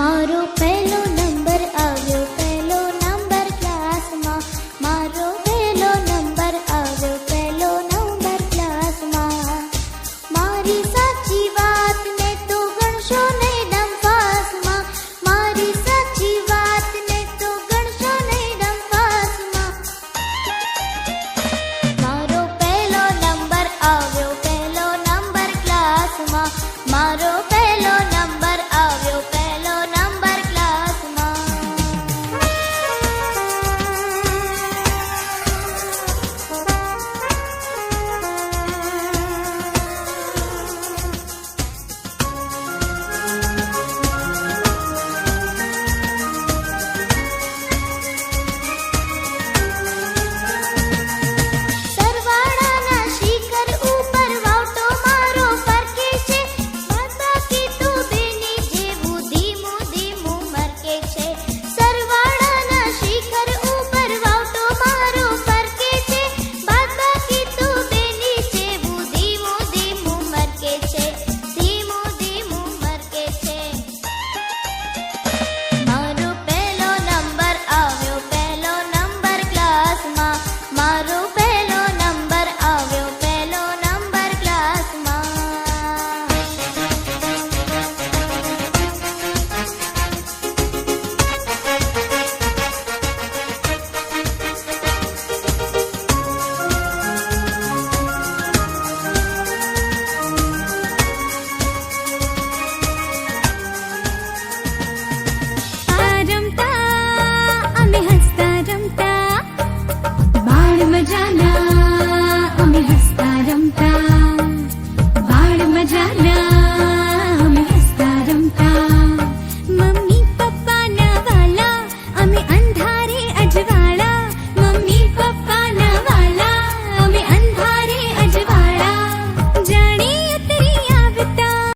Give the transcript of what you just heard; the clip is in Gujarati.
મારો પહેલો નંબર આવ્યો, પહેલો નંબર ક્લાસમાં. મારો પહેલો નંબર આવ્યો, પહેલો નંબર ક્લાસમાં. મારી સાચી વાતને તો ગણશો નહીં ડંફાસમાં મારી સાચી તો ગણશો નહીં ડંફાસમાં મારો પહેલો નંબર આવ્યો, પહેલો નંબર ક્લાસમાં. મારો ya